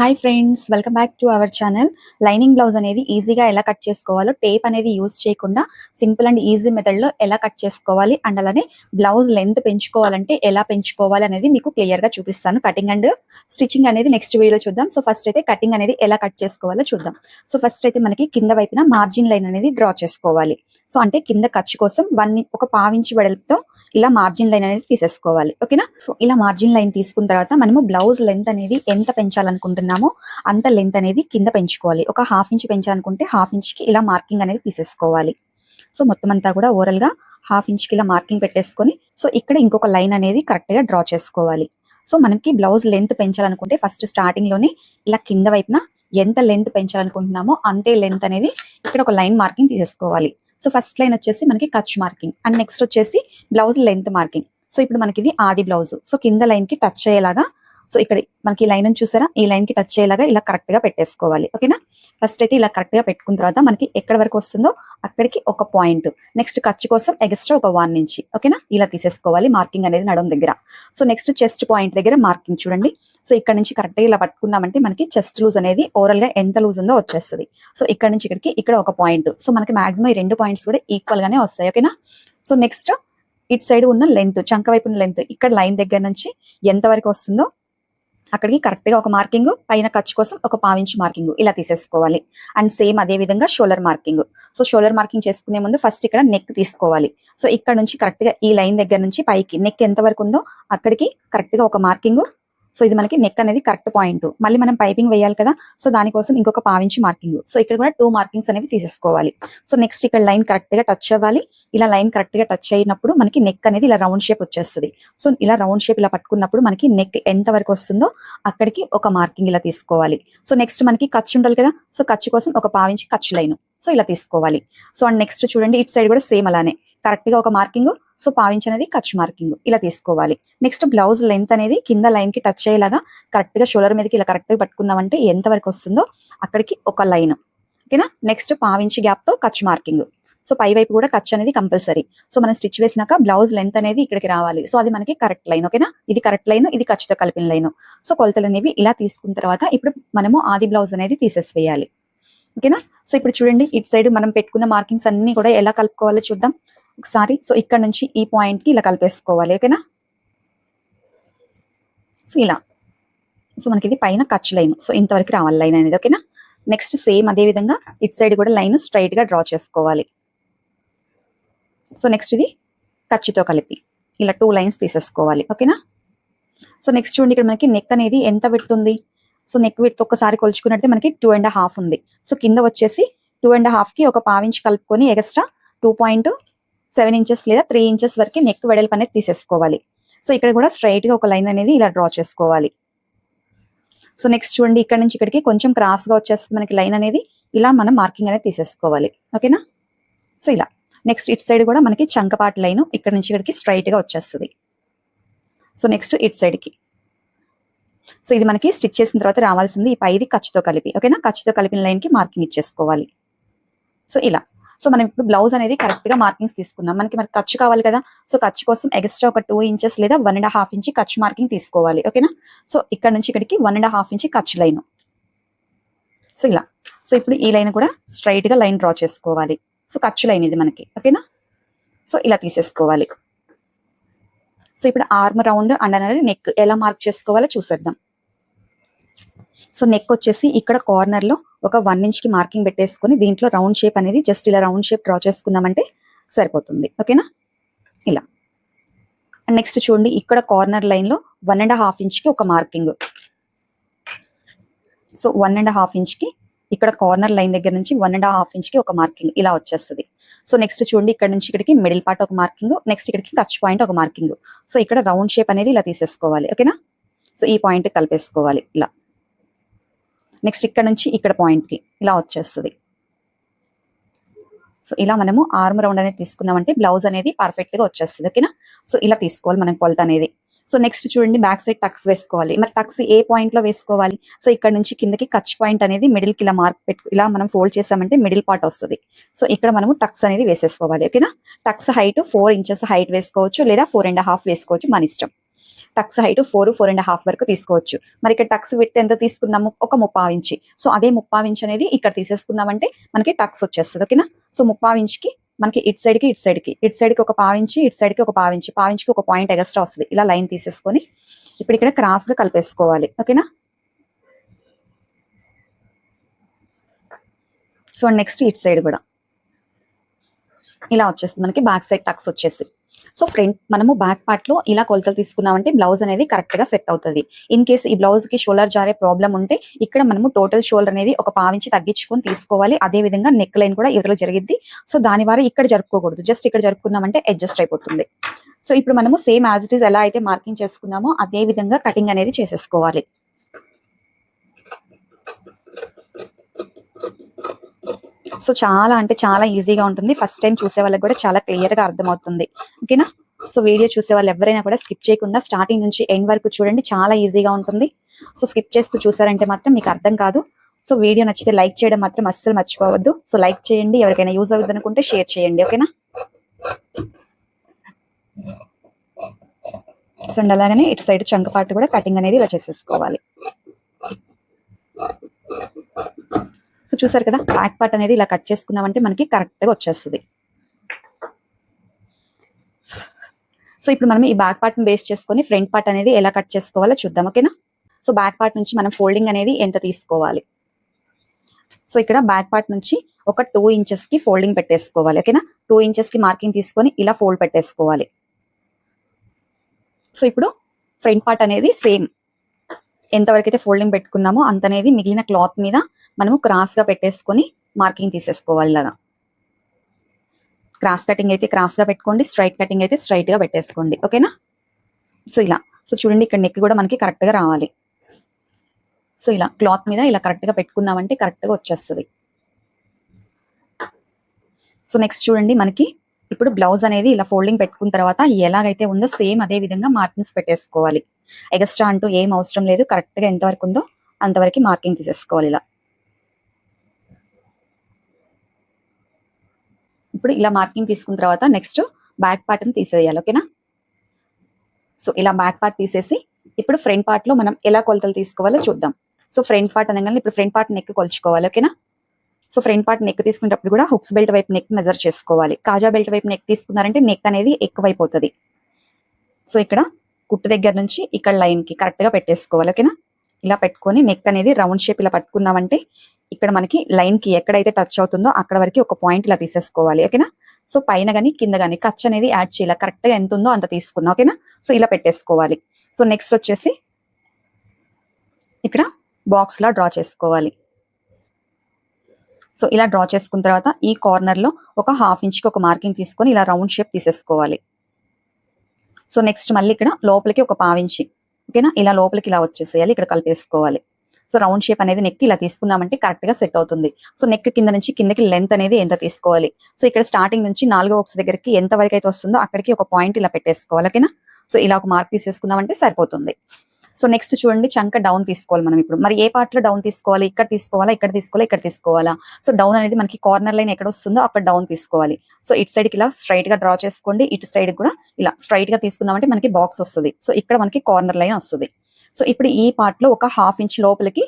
Hi friends welcome back to our channel lining blouse అనేది ఈజీగా ఎలా కట్ చేసుకోవాలో టేప్ అనేది యూజ్ చేయకుండా సింపుల్ అండ్ ఈజీ మెథడ్లో ఎలా కట్ చేసుకోవాలి అండ్ అలానే బ్లౌజ్ లెంత్ పెంచుకోవాలంటే ఎలా పెంచుకోవాలి అనేది మీకు క్లియర్గా చూపిస్తాను. కటింగ్ అండ్ స్టిచ్చింగ్ అనేది నెక్స్ట్ వీడియో చూద్దాం. సో ఫస్ట్ అయితే కటింగ్ అనేది ఎలా కట్ చేసుకోవాలో చూద్దాం. సో ఫస్ట్ అయితే మనకి కింద వైపున మార్జిన్ లైన్ అనేది డ్రా చేసుకోవాలి. సో అంటే కింద ఖర్చు కోసం వన్ ఒక పావించి వెడల్పుతో ఇలా మార్జిన్ లైన్ అనేది తీసేసుకోవాలి ఓకేనా? సో ఇలా మార్జిన్ లైన్ తీసుకున్న తర్వాత మనము బ్లౌజ్ లెంత్ అనేది ఎంత పెంచాలనుకుంటున్నామో అంత లెంత్ అనేది కింద పెంచుకోవాలి. ఒక హాఫ్ ఇంచ్ పెంచాలనుకుంటే హాఫ్ ఇంచ్కి ఇలా మార్కింగ్ అనేది తీసేసుకోవాలి. సో మొత్తం అంతా కూడా ఓవరాల్గా హాఫ్ ఇంచ్కి ఇలా మార్కింగ్ పెట్టేసుకొని సో ఇక్కడ ఇంకొక లైన్ అనేది కరెక్ట్గా డ్రా చేసుకోవాలి. సో మనకి బ్లౌజ్ లెంత్ పెంచాలనుకుంటే ఫస్ట్ స్టార్టింగ్లోనే ఇలా కింద వైపున ఎంత లెంత్ పెంచాలనుకుంటున్నామో అంతే లెంత్ అనేది ఇక్కడ ఒక లైన్ మార్కింగ్ తీసేసుకోవాలి. సో ఫస్ట్ లైన్ వచ్చేసి మనకి కచ్ మార్కింగ్ అండ్ నెక్స్ట్ వచ్చేసి బ్లౌజ్ లెంత్ మార్కింగ్ సో ఇప్పుడు మనకి ఇది ఆది బ్లౌజ్ సో కింద లైన్కి టచ్ అయ్యేలాగా సో ఇక్కడ మనకి ఈ లైన్ చూసారా? ఈ లైన్కి టచ్ అయ్యేలాగా ఇలా కరెక్ట్గా పెట్టేసుకోవాలి. ఓకేనా? ఫస్ట్ అయితే ఇలా కరెక్ట్గా పెట్టుకున్న తర్వాత మనకి ఎక్కడ వరకు వస్తుందో అక్కడికి ఒక పాయింట్. నెక్స్ట్ ఖర్చు కోసం ఎక్స్ట్రా ఒక వన్ నుంచి ఓకేనా? ఇలా తీసేసుకోవాలి మార్కింగ్ అనేది నడవం దగ్గర. సో నెక్స్ట్ చెస్ట్ పాయింట్ దగ్గర మార్కింగ్ చూడండి. సో ఇక్కడ నుంచి కరెక్ట్గా ఇలా పట్టుకున్నామంటే మనకి చెస్ట్ లూజ్ అనేది ఓవరాల్గా ఎంత లూజ్ ఉందో వచ్చేస్తుంది. సో ఇక్కడ నుంచి ఇక్కడికి ఇక్కడ ఒక పాయింట్. సో మనకి మాక్సిమం ఈ రెండు పాయింట్స్ కూడా ఈక్వల్ గానే వస్తాయి. ఓకేనా? సో నెక్స్ట్ ఇటు సైడ్ ఉన్న లెంత్ చంక వైపు ఉన్న లెంత్ ఇక్కడ లైన్ దగ్గర నుంచి ఎంత వరకు వస్తుందో అక్కడికి కరెక్ట్గా ఒక మార్కింగ్ పైన ఖర్చు కోసం ఒక పావించి మార్కింగ్ ఇలా తీసేసుకోవాలి. అండ్ సేమ్ అదే విధంగా shoulder marking. So shoulder marking చేసుకునే ముందు ఫస్ట్ ఇక్కడ నెక్ తీసుకోవాలి. సో ఇక్కడ నుంచి కరెక్ట్గా ఈ లైన్ దగ్గర నుంచి పైకి నెక్ ఎంత వరకు ఉందో అక్కడికి కరెక్ట్గా ఒక మార్కింగ్ సో ఇది మనకి నెక్ అనేది కరెక్ట్ పాయింట్ మళ్ళీ మనం పైపింగ్ వేయాలి కదా సో దానికోసం ఇంకొక పావించి మార్కింగ్ సో ఇక్కడ కూడా టూ మార్కింగ్స్ అనేవి తీసేసుకోవాలి. సో నెక్స్ట్ ఇక్కడ లైన్ కరెక్ట్గా టచ్ అవ్వాలి. ఇలా లైన్ కరెక్ట్గా టచ్ అయినప్పుడు మనకి నెక్ అనేది ఇలా రౌండ్ షేప్ వచ్చేస్తుంది. సో ఇలా రౌండ్ షేప్ ఇలా పట్టుకున్నప్పుడు మనకి నెక్ ఎంత వరకు వస్తుందో అక్కడికి ఒక మార్కింగ్ ఇలా తీసుకోవాలి. సో నెక్స్ట్ మనకి ఖర్చు ఉండాలి కదా సో ఖర్చు కోసం ఒక పావించి ఖర్చు లైన్ సో ఇలా తీసుకోవాలి. సో అండ్ నెక్స్ట్ చూడండి ఇటు సైడ్ కూడా సేమ్ అలానే. కరెక్ట్గా ఒక మార్కింగ్ సో పావించి అనేది మార్కింగ్ ఇలా తీసుకోవాలి. నెక్స్ట్ బ్లౌజ్ లెంత్ అనేది కింద లైన్కి టచ్ అయ్యేలాగా కరెక్ట్గా షోల్డర్ మీదకి ఇలా కరెక్ట్గా పట్టుకున్నామంటే ఎంత వరకు వస్తుందో అక్కడికి ఒక లైన్ ఓకేనా నెక్స్ట్ పావించి గ్యాప్తో కచ్ మార్కింగ్ సో పై వైపు కూడా ఖర్చు అనేది కంపల్సరీ సో మనం స్టిచ్ వేసినాక బ్లౌజ్ లెంత్ అనేది ఇక్కడికి రావాలి. సో అది మనకి కరెక్ట్ లైన్ ఓకేనా ఇది కరెక్ట్ లైన్ ఇది ఖర్చుతో కలిపిన లైన్ సో కొలతలు అనేవి ఇలా తీసుకున్న తర్వాత ఇప్పుడు మనము ఆది బ్లౌజ్ అనేది తీసేసేయాలి. ఓకేనా సో ఇప్పుడు చూడండి ఇటు సైడ్ మనం పెట్టుకున్న మార్కింగ్స్ అన్ని కూడా ఎలా కలుపుకోవాలో చూద్దాం. ఒకసారి. సో ఇక్కడ నుంచి ఈ పాయింట్కి ఇలా కలిపేసుకోవాలి ఓకేనా? సో ఇలా. సో మనకి ఇది పైన ఖర్చు లైన్. సో ఇంతవరకు రావాలి లైన్ అనేది ఓకేనా? నెక్స్ట్ సేమ్ అదే విధంగా ఇటు సైడ్ కూడా లైన్ స్ట్రైట్గా డ్రా చేసుకోవాలి. సో నెక్స్ట్ ఇది ఖర్చుతో కలిపి. ఇలా టూ లైన్స్ తీసేసుకోవాలి ఓకేనా? సో నెక్స్ట్ చూడండి ఇక్కడ మనకి నెక్ అనేది ఎంత పెడుతుంది సో నెక్ విడ్త్ ఒకసారి కొలుచుకున్నట్టే మనకి టూ అండ్ హాఫ్ ఉంది. సో కింద వచ్చేసి టూ అండ్ హాఫ్కి ఒక పావించి కలుపుకొని extra two point seven inches లేదా త్రీ ఇంచెస్ వరకు నెక్ వెడల్పు అనేది తీసేసుకోవాలి. సో ఇక్కడ కూడా స్ట్రైట్గా ఒక లైన్ అనేది ఇలా డ్రా చేసుకోవాలి. సో నెక్స్ట్ చూడండి ఇక్కడ నుంచి ఇక్కడికి కొంచెం క్రాస్గా వచ్చేస్తుంది మనకి లైన్ అనేది. ఇలా మనం మార్కింగ్ అనేది తీసేసుకోవాలి. ఓకేనా? సో ఇలా. నెక్స్ట్ ఇట్ సైడ్ కూడా మనకి చంకపాటి లైన్ ఇక్కడ నుంచి ఇక్కడికి స్ట్రైట్గా వచ్చేస్తుంది. సో నెక్స్ట్ ఇట్ సైడ్కి. సో ఇది మనకి స్టిచ్ చేసిన తర్వాత రావాల్సింది ఈ పైది ఖర్చుతో కలిపి. ఓకేనా? ఖర్చుతో కలిపిన లైన్కి మార్కింగ్ ఇచ్చేసుకోవాలి. సో ఇలా. సో మనం ఇప్పుడు బ్లౌజ్ అనేది కరెక్ట్గా మార్కింగ్స్ తీసుకుందాం. మనకి మనకి ఖర్చు కావాలి కదా? సో ఖర్చు కోసం ఎక్స్ట్రా ఒక టూ ఇంచెస్ లేదా వన్ అండ్ హాఫ్ ఇంచ్ ఖర్చు మార్కింగ్ తీసుకోవాలి. ఓకేనా సో ఇక్కడ నుంచి ఇక్కడికి వన్ అండ్ హాఫ్ ఇంచ్ ఖర్చు లైన్. సో ఇలా. సో ఇప్పుడు ఈ లైన్ కూడా స్ట్రైట్గా లైన్ డ్రా చేసుకోవాలి. సో ఖర్చు లైన్ ఇది మనకి. ఓకేనా సో ఇలా తీసేసుకోవాలి. సో ఇప్పుడు ఆర్మ్ రౌండ్ అండ్ అనేది నెక్ ఎలా మార్క్ చేసుకోవాలో చూసేద్దాం. సో నెక్ వచ్చేసి ఇక్కడ కార్నర్లో ఒక వన్ ఇంచ్కి మార్కింగ్ పెట్టేసుకుని దీంట్లో రౌండ్ షేప్ అనేది జస్ట్ ఇలా రౌండ్ షేప్ డ్రా చేసుకుందామంటే సరిపోతుంది. ఓకేనా? ఇలా. నెక్స్ట్ చూడండి ఇక్కడ కార్నర్ లైన్లో వన్ అండ్ హాఫ్ ఇంచ్కి ఒక marking. So one and half ఇంచ్కి ఇక్కడ కార్నర్ లైన్ దగ్గర నుంచి వన్ అండ్ హాఫ్ ఇంచ్కి ఒక మార్కింగ్ ఇలా వచ్చేస్తుంది. సో నెక్స్ట్ చూడండి ఇక్కడ నుంచి ఇక్కడికి మిడిల్ పార్ట్ ఒక మార్కింగ్ నెక్స్ట్ ఇక్కడికి టచ్ పాయింట్ ఒక మార్కింగ్. సో ఇక్కడ రౌండ్ షేప్ అనేది ఇలా తీసేసుకోవాలి. ఓకేనా? సో ఈ పాయింట్ కలిపేసుకోవాలి ఇలా. నెక్స్ట్ ఇక్కడ నుంచి ఇక్కడ పాయింట్కి ఇలా వచ్చేస్తుంది. సో ఇలా మనము ఆర్మ్ రౌండ్ అనేది తీసుకున్నామంటే బ్లౌజ్ అనేది పర్ఫెక్ట్గా వచ్చేస్తుంది ఓకేనా సో ఇలా తీసుకోవాలి మనం కొలత అనేది. సో నెక్స్ట్ చూడండి బ్యాక్ సైడ్ టక్స్ వేసుకోవాలి. మరి టక్స్ ఏ పాయింట్లో వేసుకోవాలి? సో ఇక్కడ నుంచి కిందకి కచ్ పాయింట్ అనేది మిడిల్కి ఇలా మార్క్ పెట్టు ఇలా మనం ఫోల్డ్ చేసామంటే మిడిల్ పార్ట్ వస్తుంది. సో ఇక్కడ మనము టక్స్ అనేది వేసేసుకోవాలి ఓకేనా tucks height four inches height వేసుకోవచ్చు లేదా ఫోర్ అండ్ హాఫ్ వేసుకోవచ్చు మన ఇష్టం. Tucks height four four and half వరకు తీసుకోవచ్చు. మరి ఇక్కడ టక్స్ విత్ ఎంత తీసుకున్నాము? ఒక ముప్పావు ఇంచి. సో అదే ముప్పావు ఇంచ్ అనేది ఇక్కడ తీసేసుకున్నామంటే మనకి టక్స్ వచ్చేస్తుంది ఓకేనా? సో ముప్పావు ఇంచ్కి మనకి ఇటు సైడ్కి ఇటు సైడ్కి. ఇటు సైడ్కి ఒక పావించి ఇటు సైడ్కి ఒక పావించి పావించికి ఒక పాయింట్ ఎగస్ట్రా వస్తుంది. ఇలా లైన్ తీసేసుకొని ఇప్పుడు ఇక్కడ క్రాస్గా కలిపేసుకోవాలి ఓకేనా? సో నెక్స్ట్ ఇటు సైడ్ కూడా. ఇలా వచ్చేస్తుంది. మనకి బ్యాక్ సైడ్ టక్స్ వచ్చేసి. సో ఫ్రంట్ మనము బ్యాక్ పార్ట్లో ఇలా కొలతలు తీసుకున్నామంటే బ్లౌజ్ అనేది కరెక్ట్గా సెట్ అవుతుంది. ఇన్ కేసు ఈ బ్లౌజ్కి షోల్డర్ జారే ప్రాబ్లం ఉంటే ఇక్కడ మనము టోటల్ షోల్డర్ అనేది ఒక పావించి తగ్గించుకొని తీసుకోవాలి. అదే విధంగా నెక్ లైన్ కూడా ఇవతలో జరిగిద్ది. సో దాని వారు ఇక్కడ జరుపుకోకూడదు. జస్ట్ ఇక్కడ జరుపుకున్నామంటే అడ్జస్ట్ అయిపోతుంది. సో ఇప్పుడు మనము సేమ్ యాజ్ ఇట్ ఈస్ ఎలా అయితే మార్కింగ్ చేసుకున్నామో అదే విధంగా కటింగ్ అనేది చేసేసుకోవాలి. సో చాలా అంటే చాలా ఈజీగా ఉంటుంది. ఫస్ట్ టైం చూసే వాళ్ళకి కూడా చాలా క్లియర్గా అర్థమవుతుంది. ఓకేనా? సో వీడియో చూసే వాళ్ళు ఎవరైనా కూడా స్కిప్ చేయకుండా స్టార్టింగ్ నుంచి ఎండ్ వరకు చూడండి. చాలా ఈజీగా ఉంటుంది. సో స్కిప్ చేస్తూ చూసారంటే మాత్రం మీకు అర్థం కాదు. సో వీడియో నచ్చితే లైక్ చేయడం మాత్రం అస్సలు మర్చిపోవద్దు. సో లైక్ చేయండి. ఎవరికైనా యూజ్ అవుతుంది అనుకుంటే షేర్ చేయండి. ఓకేనా? సో అలాగనే ఇటు సైడ్ చంక కూడా కటింగ్ అనేది ఇలా చేసేసుకోవాలి. సో చూసారు కదా బ్యాక్ పార్ట్ అనేది ఇలా కట్ చేసుకున్నామంటే మనకి కరెక్ట్గా వచ్చేస్తుంది. సో ఇప్పుడు మనం ఈ బ్యాక్ పార్ట్ని బేస్ చేసుకొని ఫ్రంట్ పార్ట్ అనేది ఎలా కట్ చేసుకోవాలో చూద్దాం ఓకేనా సో బ్యాక్ పార్ట్ నుంచి మనం ఫోల్డింగ్ అనేది ఎంత తీసుకోవాలి? సో ఇక్కడ బ్యాక్ పార్ట్ నుంచి ఒక టూ ఇంచెస్కి ఫోల్డింగ్ పెట్టేసుకోవాలి ఓకేనా టూ ఇంచెస్కి మార్కింగ్ తీసుకొని ఇలా ఫోల్డ్ పెట్టేసుకోవాలి. సో ఇప్పుడు ఫ్రంట్ పార్ట్ అనేది సేమ్ ఎంతవరకు అయితే ఫోల్డింగ్ పెట్టుకున్నామో అంత అనేది మిగిలిన క్లాత్ మీద మనము క్రాస్గా పెట్టేసుకొని మార్కింగ్ తీసేసుకోవాలి ఇలాగా క్రాస్ కటింగ్ అయితే క్రాస్గా పెట్టుకోండి స్ట్రైట్ కటింగ్ అయితే స్ట్రైట్గా పెట్టేసుకోండి. ఓకేనా? సో ఇలా. సో చూడండి ఇక్కడ నెక్ కూడా మనకి కరెక్ట్గా రావాలి. సో ఇలా క్లాత్ మీద ఇలా కరెక్ట్గా పెట్టుకున్నామంటే కరెక్ట్గా వచ్చేస్తుంది. సో నెక్స్ట్ చూడండి మనకి ఇప్పుడు బ్లౌజ్ అనేది ఇలా ఫోల్డింగ్ పెట్టుకున్న తర్వాత ఎలాగైతే ఉందో సేమ్ అదే విధంగా మార్కింగ్స్ పెట్టేసుకోవాలి. ఎక్స్ట్రా అంటూ ఏం అవసరం లేదు. కరెక్ట్గా ఎంతవరకు ఉందో అంతవరకు మార్కింగ్ తీసేసుకోవాలి ఇలా. ఇప్పుడు ఇలా మార్కింగ్ తీసుకున్న తర్వాత నెక్స్ట్ బ్యాక్ పార్ట్ని తీసేయాలి ఓకేనా? సో ఇలా బ్యాక్ పార్ట్ తీసేసి ఇప్పుడు ఫ్రంట్ పార్ట్లో మనం ఎలా కొలతలు తీసుకోవాలో చూద్దాం. సో ఫ్రంట్ పార్ట్ అనగానే ఇప్పుడు ఫ్రంట్ పార్ట్ నెక్ కొలుచుకోవాలి ఓకేనా? సో ఫ్రంట్ పార్ట్ నెక్ తీసుకునేటప్పుడు కూడా హుక్స్ బెల్ట్ వైపు నెక్ మెజర్ చేసుకోవాలి. కాజా బెల్ట్ వైపు నెక్ తీసుకున్నారంటే నెక్ అనేది ఎక్కువైపోతుంది. సో ఇక్కడ కుట్టు దగ్గర నుంచి ఇక్కడ లైన్కి కరెక్ట్గా పెట్టేసుకోవాలి ఓకేనా? ఇలా పెట్టుకొని నెక్ అనేది రౌండ్ షేప్ ఇలా పట్టుకున్నామంటే ఇక్కడ మనకి లైన్కి ఎక్కడైతే టచ్ అవుతుందో అక్కడ వరకు ఒక పాయింట్ ఇలా తీసేసుకోవాలి ఓకేనా? సో పైన కానీ కింద కానీ ఖర్చు అనేది యాడ్ చేయాలి. కరెక్ట్గా ఎంత ఉందో అంత తీసుకుందాం ఓకేనా? సో ఇలా పెట్టేసుకోవాలి. సో నెక్స్ట్ వచ్చేసి ఇక్కడ బాక్స్ లా డ్రా చేసుకోవాలి. సో ఇలా డ్రా చేసుకున్న తర్వాత ఈ కార్నర్లో ఒక హాఫ్ ఇంచ్కి ఒక మార్కింగ్ తీసుకొని ఇలా రౌండ్ షేప్ తీసేసుకోవాలి. సో నెక్స్ట్ మళ్ళీ ఇక్కడ లోపలికి ఒక పావించి ఓకేనా? ఇలా లోపలికి ఇలా వచ్చేసేయాలి ఇక్కడ కలిపేసుకోవాలి. సో రౌండ్ షేప్ అనేది నెక్ ఇలా తీసుకున్నామంటే కరెక్ట్గా సెట్ అవుతుంది. సో నెక్ కింద నుంచి కిందకి లెంత్ అనేది ఎంత తీసుకోవాలి? సో ఇక్కడ స్టార్టింగ్ నుంచి నాలుగో ఒక దగ్గరికి ఎంత వరకు అయితే వస్తుందో అక్కడికి ఒక పాయింట్ ఇలా పెట్టేసుకోవాలి ఓకేనా? సో ఇలా ఒక మార్క్ తీసేసుకున్నామంటే సరిపోతుంది. సో నెక్స్ట్ చూడండి చంక డౌన్ తీసుకోవాలి మనం ఇప్పుడు. మరి ఏ పార్ట్లో డౌన్ తీసుకోవాలి? ఇక్కడ తీసుకోవాలా? ఇక్కడ తీసుకోవాలా? ఇక్కడ తీసుకోవాలా? సో డౌన్ అనేది మనకి కార్నర్ లైన్ ఎక్కడ వస్తుందో అక్కడ డౌన్ తీసుకోవాలి. సో ఇటు సైడ్కి ఇలా స్ట్రైట్గా డ్రా చేసుకోండి. ఇటు సైడ్ కూడా ఇలా స్ట్రైట్గా తీసుకుందామంటే మనకి బాక్స్ వస్తుంది. సో ఇక్కడ మనకి కార్నర్ లైన్ వస్తుంది. సో ఇప్పుడు ఈ పార్ట్లో ఒక హాఫ్ ఇంచ్ లోపలికి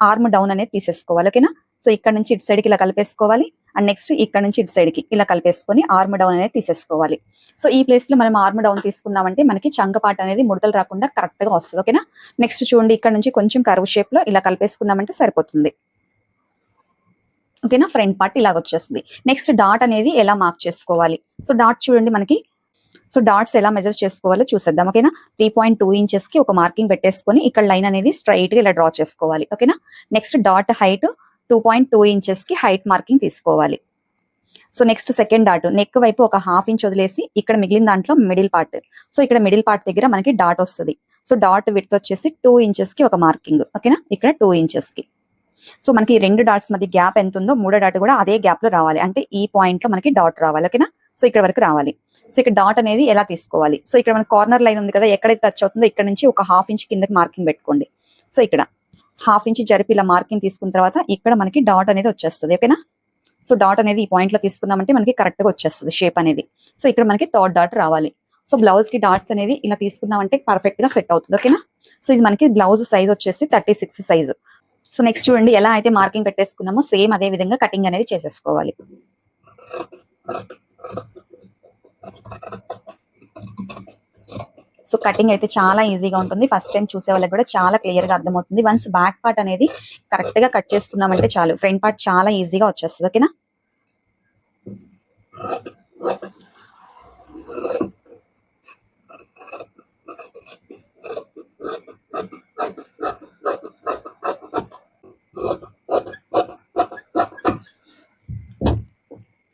ఆర్మ్ డౌన్ అనేది తీసేసుకోవాలి. ఓకేనా? సో ఇక్కడ నుంచి ఇటు సైడ్కి ఇలా కలిపేసుకోవాలి. అండ్ నెక్స్ట్ ఇక్కడ నుంచి ఇటు సైడ్కి ఇలా కలిపేసుకొని ఆర్మ్ డౌన్ అనేది తీసేసుకోవాలి. సో ఈ ప్లేస్లో మనం ఆర్మ్ డౌన్ తీసుకున్నామంటే మనకి చంక అనేది ముడతలు రాకుండా కరెక్ట్గా వస్తుంది. ఓకేనా? నెక్స్ట్ చూడండి ఇక్కడ నుంచి కొంచెం కరువు షేప్లో ఇలా కలిపేసుకున్నామంటే సరిపోతుంది. ఓకేనా? ఫ్రంట్ పార్ట్ ఇలా వచ్చేస్తుంది. నెక్స్ట్ డాట్ అనేది ఎలా మార్క్ చేసుకోవాలి? సో డాట్ చూడండి మనకి. సో డాట్స్ ఎలా మెజర్ చేసుకోవాలో చూసేద్దాం. ఓకేనా? త్రీ పాయింట్ టూ ఇంచెస్కి ఒక మార్కింగ్ పెట్టేసుకొని ఇక్కడ లైన్ అనేది స్ట్రైట్గా ఇలా డ్రా చేసుకోవాలి. ఓకేనా? Next dot height two point two ఇంచెస్కి హైట్ మార్కింగ్ తీసుకోవాలి. So next second dot neck వైపు ఒక హాఫ్ ఇంచ్ వదిలేసి ఇక్కడ మిగిలిన దాంట్లో మిడిల్ పార్ట్ సో ఇక్కడ మిడిల్ పార్ట్ దగ్గర మనకి డాట్ వస్తుంది. సో డాట్ విడ్త్ వచ్చేసి టూ ఇంచెస్కి ఒక మార్కింగ్ ఓకేనా ఇక్కడ టూ ఇంచెస్కి. సో మనకి రెండు డాట్స్ మధ్య గ్యాప్ ఎంత ఉందో మూడో డాట్ కూడా అదే గ్యాప్లో రావాలి. అంటే ఈ పాయింట్లో మనకి డాట్ రావాలి. ఓకేనా సో ఇక్కడ వరకు రావాలి. సో ఇక్కడ డాట్ అనేది ఎలా తీసుకోవాలి? సో ఇక్కడ మన కార్నర్ లైన్ ఉంది కదా ఎక్కడైతే టచ్ అవుతుందో ఇక్కడ నుంచి ఒక హాఫ్ ఇంచ్ కిందకి మార్కింగ్ పెట్టుకోండి. సో ఇక్కడ. హాఫ్ ఇంచ్ జరిపి ఇలా మార్కింగ్ తీసుకున్న తర్వాత ఇక్కడ మనకి డాట్ అనేది వచ్చేస్తుంది ఓకేనా సో డాట్ అనేది ఈ పాయింట్లో తీసుకున్నామంటే మనకి కరెక్ట్గా వచ్చేస్తుంది షేప్ అనేది. సో ఇక్కడ మనకి థర్డ్ డాట్ రావాలి. సో బ్లౌజ్కి డాట్స్ అనేవి ఇలా తీసుకున్నామంటే పర్ఫెక్ట్గా సెట్ అవుతుంది ఓకేనా సో ఇది మనకి బ్లౌజ్ సైజ్ వచ్చేసి thirty six size so next చూడండి ఎలా అయితే మార్కింగ్ పెట్టేసుకున్నామో సేమ్ అదే విధంగా కటింగ్ అనేది చేసేసుకోవాలి. సో కటింగ్ అయితే చాలా ఈజీగా ఉంటుంది. ఫస్ట్ టైం చూసే వాళ్ళకి కూడా చాలా క్లియర్గా అర్థమవుతుంది. వన్స్ బ్యాక్ పార్ట్ అనేది కరెక్ట్గా కట్ చేసుకున్నామంటే చాలు. ఫ్రంట్ పార్ట్ చాలా ఈజీగా వచ్చేస్తుంది. ఓకేనా?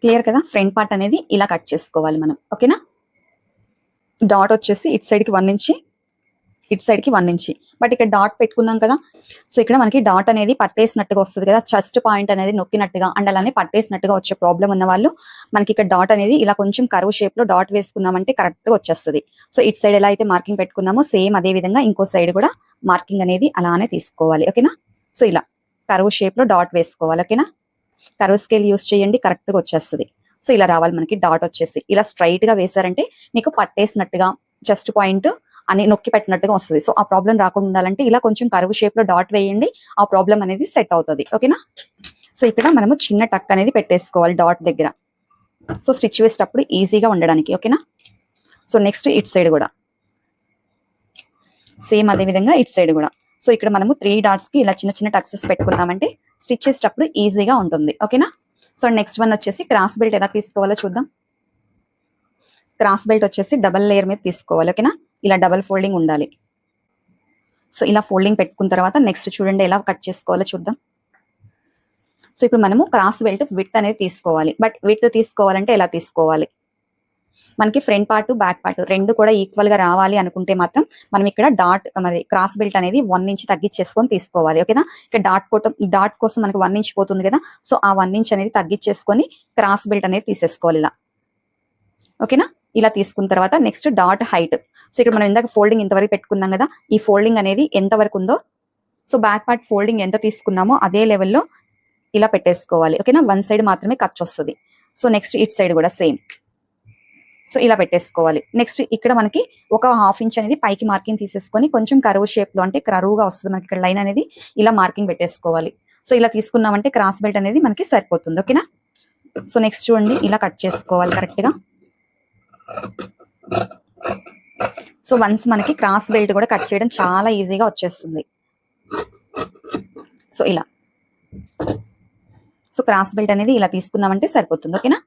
క్లియర్ కదా? ఫ్రంట్ పార్ట్ అనేది ఇలా కట్ చేసుకోవాలి మనం. ఓకేనా? డాట్ వచ్చేసి ఇటు సైడ్కి వన్ ఇంచి ఇటు సైడ్కి వన్ ఇంచి బట్ ఇక్కడ డాట్ పెట్టుకున్నాం కదా సో ఇక్కడ మనకి డాట్ అనేది పట్టేసినట్టుగా వస్తుంది కదా చెస్ట్ పాయింట్ అనేది నొక్కినట్టుగా అండ్ అలానే పట్టేసినట్టుగా వచ్చే ప్రాబ్లం ఉన్న వాళ్ళు మనకి ఇక్కడ డాట్ అనేది ఇలా కొంచెం కరువు షేప్లో డాట్ వేసుకున్నామంటే కరెక్ట్గా వచ్చేస్తుంది. సో ఇటు సైడ్ ఎలా అయితే మార్కింగ్ పెట్టుకున్నామో సేమ్ అదే విధంగా ఇంకో సైడ్ కూడా మార్కింగ్ అనేది అలానే తీసుకోవాలి ఓకేనా సో ఇలా కరువు షేప్లో డాట్ వేసుకోవాలి ఓకేనా కరువు స్కేల్ యూస్ చేయండి కరెక్ట్గా వచ్చేస్తుంది. సో ఇలా రావాలి మనకి డాట్ వచ్చేసి. ఇలా స్ట్రైట్గా వేసారంటే మీకు పట్టేసినట్టుగా చెస్ట్ పాయింట్ అని నొక్కి పెట్టినట్టుగా వస్తుంది. సో ఆ ప్రాబ్లం రాకుండా ఉండాలంటే ఇలా కొంచెం కరువు షేప్లో డాట్ వేయండి ఆ ప్రాబ్లం అనేది సెట్ అవుతుంది. ఓకేనా సో ఇక్కడ మనము చిన్న టక్ అనేది పెట్టేసుకోవాలి డాట్ దగ్గర. సో స్టిచ్ వేసేటప్పుడు ఈజీగా ఉండడానికి. ఓకేనా సో నెక్స్ట్ ఇట్ సైడ్ కూడా. సేమ్ అదే విధంగా ఇట్ సైడ్ కూడా. సో ఇక్కడ మనము త్రీ డాట్స్కి ఇలా చిన్న చిన్న టక్సెస్ పెట్టుకున్నామంటే స్టిచ్ చేసేటప్పుడు ఈజీగా ఉంటుంది. ఓకేనా సో నెక్స్ట్ వన్ వచ్చేసి క్రాస్ బెల్ట్ ఎలా తీసుకోవాలో చూద్దాం. క్రాస్ బెల్ట్ వచ్చేసి డబల్ లేయర్ మీద తీసుకోవాలి ఓకేనా? ఇలా డబల్ ఫోల్డింగ్ ఉండాలి. సో ఇలా ఫోల్డింగ్ పెట్టుకున్న తర్వాత నెక్స్ట్ చూడండి ఎలా కట్ చేసుకోవాలో చూద్దాం. సో ఇప్పుడు మనము క్రాస్ బెల్ట్ విత్ అనేది తీసుకోవాలి. బట్ విత్ తీసుకోవాలంటే ఎలా తీసుకోవాలి? మనకి ఫ్రంట్ పార్ట్ బ్యాక్ పార్ట్ రెండు కూడా ఈక్వల్గా రావాలి అనుకుంటే మాత్రం మనం ఇక్కడ డాట్ మరి క్రాస్ బెల్ట్ అనేది వన్ ఇంచ్ తగ్గించేసుకొని తీసుకోవాలి ఓకేనా ఇక్కడ డాట్ కోటం డాట్ కోసం మనకి వన్ ఇంచ్ పోతుంది కదా? సో ఆ వన్ ఇంచ్ అనేది తగ్గించేసుకొని క్రాస్ బెల్ట్ అనేది తీసేసుకోవాలి ఇలా. ఓకేనా ఇలా తీసుకున్న తర్వాత నెక్స్ట్ డాట్ హైట్ సో ఇక్కడ మనం ఇందాక ఫోల్డింగ్ ఇంతవరకు పెట్టుకున్నాం కదా? ఈ ఫోల్డింగ్ అనేది ఎంత వరకు ఉందో సో బ్యాక్ పార్ట్ ఫోల్డింగ్ ఎంత తీసుకున్నామో అదే లెవెల్లో ఇలా పెట్టేసుకోవాలి ఓకేనా వన్ సైడ్ మాత్రమే ఖర్చు వస్తుంది. సో నెక్స్ట్ ఇట్ సైడ్ కూడా సేమ్ సో ఇలా పెట్టేసుకోవాలి. నెక్స్ట్ ఇక్కడ మనకి ఒక హాఫ్ ఇంచ్ అనేది పైకి మార్కింగ్ తీసేసుకొని కొంచెం కరువు షేప్లో అంటే కరువుగా వస్తుంది మనకి ఇక్కడ లైన్ అనేది ఇలా మార్కింగ్ పెట్టేసుకోవాలి. సో ఇలా తీసుకున్నామంటే క్రాస్ బెల్ట్ అనేది మనకి సరిపోతుంది. ఓకేనా సో నెక్స్ట్ చూడండి ఇలా కట్ చేసుకోవాలి కరెక్ట్గా. సో వన్స్ మనకి క్రాస్ బెల్ట్ కూడా కట్ చేయడం చాలా ఈజీగా వచ్చేస్తుంది. సో ఇలా. సో క్రాస్ బెల్ట్ అనేది ఇలా తీసుకున్నామంటే సరిపోతుంది. ఓకేనా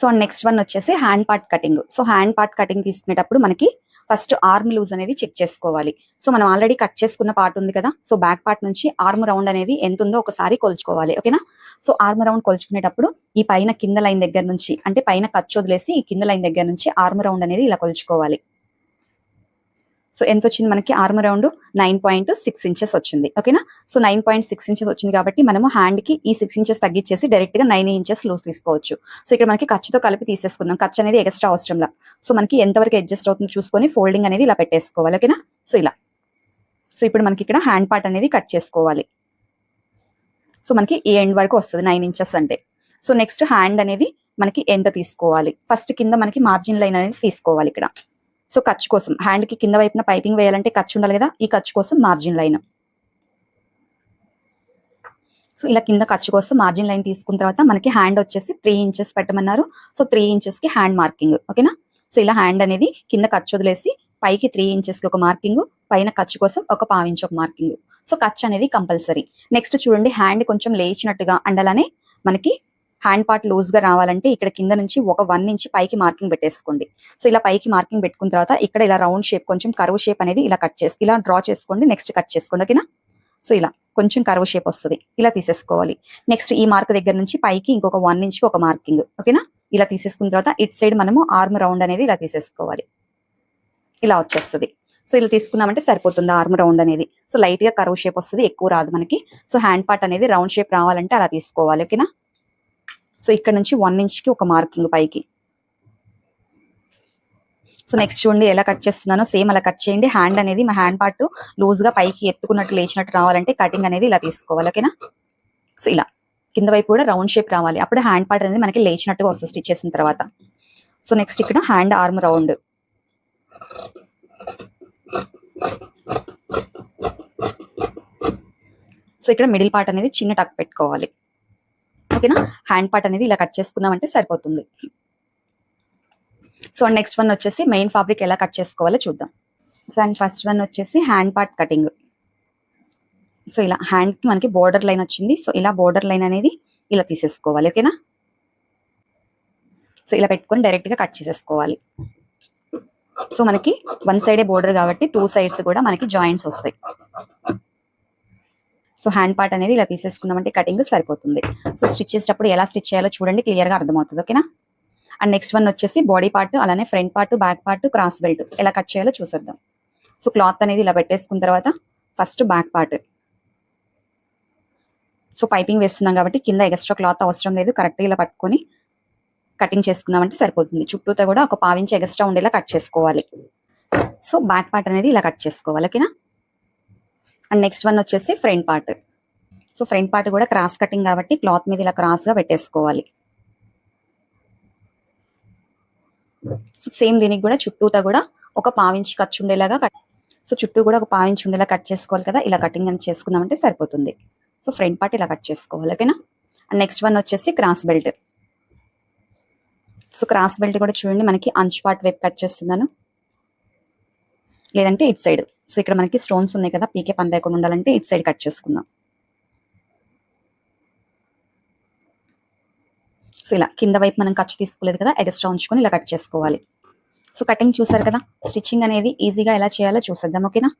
సో నెక్స్ట్ వన్ వచ్చేసి hand part cutting. So hand part cutting తీసుకునేటప్పుడు మనకి ఫస్ట్ ఆర్మ్ లూజ్ అనేది చెక్ చేసుకోవాలి. సో మనం ఆల్రెడీ కట్ చేసుకున్న పార్ట్ ఉంది కదా సో బ్యాక్ పార్ట్ నుంచి ఆర్మ్ రౌండ్ అనేది ఎంత ఉందో ఒకసారి కొలుచుకోవాలి ఓకేనా? సో ఆర్మ్ రౌండ్ కొలుచుకునేటప్పుడు ఈ పైన కింద లైన్ దగ్గర నుంచి అంటే పైన ఖర్చు వదిలేసి ఈ కింద లైన్ దగ్గర నుంచి ఆర్మ్ రౌండ్ అనేది ఇలా కొలుచుకోవాలి. సో ఎంత వచ్చింది మనకి? Arm round nine point six inches వచ్చింది. ఓకేనా so nine point six inches వచ్చింది కాబట్టి మనము హ్యాండ్కి ఈ సిక్స్ ఇంచెస్ తగ్గించేసి డైరెక్ట్గా నైన్ ఇంచెస్ లూజ్ తీసుకోవచ్చు. సో ఇక్కడ మనకి ఖర్చుతో కలిపి తీసేసుకుందాం. ఖర్చు అనేది ఎక్స్ట్రా అవసరం లా. సో మనకి ఎంతవరకు అడ్జస్ట్ అవుతుందో చూసుకొని ఫోల్డింగ్ అనేది ఇలా పెట్టేసుకోవాలి. ఓకేనా సో ఇలా. సో ఇప్పుడు మనకి ఇక్కడ హ్యాండ్ పార్ట్ అనేది కట్ చేసుకోవాలి. సో మనకి ఈ ఎండ్ వరకు వస్తుంది నైన్ ఇంచెస్ అంటే. సో నెక్స్ట్ హ్యాండ్ అనేది మనకి ఎంత తీసుకోవాలి? ఫస్ట్ కింద మనకి మార్జిన్ లైన్ అనేది తీసుకోవాలి ఇక్కడ. సో ఖర్చు కోసం హ్యాండ్కి కింద వైపున పైపింగ్ వేయాలంటే ఖర్చు ఉండాలి కదా ఈ ఖర్చు కోసం మార్జిన్ లైన్ సో ఇలా కింద ఖర్చు కోసం మార్జిన్ లైన్ తీసుకున్న తర్వాత మనకి హ్యాండ్ వచ్చేసి త్రీ ఇంచెస్ పెట్టమన్నారు. సో త్రీ ఇంచెస్కి హ్యాండ్ మార్కింగ్ ఓకేనా సో ఇలా హ్యాండ్ అనేది కింద ఖర్చు వదిలేసి పైకి త్రీ ఇంచెస్కి ఒక మార్కింగ్ పైన ఖర్చు కోసం ఒక పావించి ఒక మార్కింగ్ సో ఖర్చు అనేది కంపల్సరీ నెక్స్ట్ చూడండి హ్యాండ్ కొంచెం లేచినట్టుగా అండ్ అలానే మనకి హ్యాండ్ పార్ట్ లూజ్గా రావాలంటే ఇక్కడ కింద నుంచి ఒక వన్ ఇంచ్ పైకి మార్కింగ్ పెట్టేసుకోండి. సో ఇలా పైకి మార్కింగ్ పెట్టుకున్న తర్వాత ఇక్కడ ఇలా రౌండ్ షేప్ కొంచెం కరువు షేప్ అనేది ఇలా కట్ చేసి ఇలా డ్రా చేసుకోండి నెక్స్ట్ కట్ చేసుకోండి ఓకేనా? సో ఇలా కొంచెం కరువు షేప్ వస్తుంది. ఇలా తీసేసుకోవాలి. నెక్స్ట్ ఈ మార్క్ దగ్గర నుంచి పైకి ఇంకొక వన్ నుంచి ఒక మార్కింగ్ ఓకేనా? ఇలా తీసేసుకున్న తర్వాత ఇట్ సైడ్ మనము ఆర్మ్ రౌండ్ అనేది ఇలా తీసేసుకోవాలి. ఇలా వచ్చేస్తుంది. సో ఇలా తీసుకున్నామంటే సరిపోతుంది ఆర్మ్ రౌండ్ అనేది. సో లైట్గా కరువు షేప్ వస్తుంది ఎక్కువ రాదు మనకి. సో హ్యాండ్ పార్ట్ అనేది రౌండ్ షేప్ రావాలంటే అలా తీసుకోవాలి ఓకేనా? సో ఇక్కడ నుంచి వన్ ఇంచ్కి ఒక మార్కింగ్ పైకి. సో నెక్స్ట్ చూడండి ఎలా కట్ చేస్తున్నానో. సేమ్ అలా కట్ చేయండి. హ్యాండ్ అనేది మా హ్యాండ్ పార్ట్ లూజ్గా పైకి ఎత్తుకున్నట్టు లేచినట్టు రావాలంటే కటింగ్ అనేది ఇలా తీసుకోవాలి ఓకేనా సో ఇలా. కింద వైపు కూడా రౌండ్ షేప్ రావాలి. అప్పుడు హ్యాండ్ పార్ట్ అనేది మనకి లేచినట్టుగా వస్తుంది స్టిచ్ చేసిన తర్వాత. సో నెక్స్ట్ ఇక్కడ హ్యాండ్ ఆర్మ్ రౌండ్ సో ఇక్కడ మిడిల్ పార్ట్ అనేది చిన్న టక్ పెట్టుకోవాలి. ఓకేనా హ్యాండ్ పార్ట్ అనేది ఇలా కట్ చేసుకున్నామంటే సరిపోతుంది. సో నెక్స్ట్ వన్ వచ్చేసి మెయిన్ ఫ్యాబ్రిక్ ఎలా కట్ చేసుకోవాలో చూద్దాం. సో అండ్ ఫస్ట్ వన్ వచ్చేసి హ్యాండ్ పార్ట్ కటింగ్. సో ఇలా హ్యాండ్కి మనకి బోర్డర్ లైన్ వచ్చింది. సో ఇలా బోర్డర్ లైన్ అనేది ఇలా తీసేసుకోవాలి ఓకేనా? సో ఇలా పెట్టుకొని డైరెక్ట్గా కట్ చేసేసుకోవాలి. సో మనకి వన్ సైడే బోర్డర్ కాబట్టి టూ సైడ్స్ కూడా మనకి జాయింట్స్ వస్తాయి. సో హ్యాండ్ పార్ట్ అనేది ఇలా తీసేసుకున్నామంటే కటింగ్ సరిపోతుంది. సో స్టిచ్ చేసేటప్పుడు ఎలా స్టిచ్ చేయాలో చూడండి క్లియర్గా అర్థమవుతుంది ఓకేనా అండ్ నెక్స్ట్ వన్ వచ్చేసి బాడీ పార్ట్ అలానే front part back part cross belt ఎలా కట్ చేయాలో చూసేద్దాం. సో క్లాత్ అనేది ఇలా పెట్టేసుకున్న తర్వాత first back part so piping వేస్తున్నాం కాబట్టి కింద ఎక్స్ట్రా క్లాత్ అవసరం లేదు కరెక్ట్గా ఇలా పట్టుకొని కటింగ్ చేసుకున్నామంటే సరిపోతుంది. చుట్టూతో కూడా ఒక పావించి ఎక్స్ట్రా ఉండేలా కట్ చేసుకోవాలి. సో బ్యాక్ పార్ట్ అనేది ఇలా కట్ చేసుకోవాలి ఓకేనా అండ్ నెక్స్ట్ వన్ వచ్చేసి front part. So front part కూడా క్రాస్ కటింగ్ కాబట్టి క్లాత్ మీద ఇలా క్రాస్గా పెట్టేసుకోవాలి. సో సేమ్ దీనికి కూడా చుట్టూతా కూడా ఒక పావించి ఖర్చు ఉండేలాగా కట్ సో చుట్టూ కూడా ఒక పావించి ఉండేలా కట్ చేసుకోవాలి కదా ఇలా కటింగ్ అని చేసుకున్నామంటే సరిపోతుంది. సో ఫ్రంట్ పార్ట్ ఇలా కట్ చేసుకోవాలి ఓకేనా? అండ్ నెక్స్ట్ వన్ వచ్చేసి cross belt. So cross belt కూడా చూడండి మనకి అంచు పార్ట్ వైపు కట్ చేస్తున్నాను. లేదంటే ఇట్ సైడ్. సో ఇక్కడ మనకి స్టోన్స్ ఉన్నాయి కదా పీకే పని లేకుండా ఉండాలంటే ఇటు సైడ్ కట్ చేసుకుందాం. సో ఇలా కింద వైపు మనం ఖర్చు తీసుకోలేదు కదా ఎక్స్ట్రా ఉంచుకొని ఇలా కట్ చేసుకోవాలి. సో కటింగ్ చూసారు కదా స్టిచ్చింగ్ అనేది ఈజీగా ఎలా చేయాలో చూసేద్దాం ఓకేనా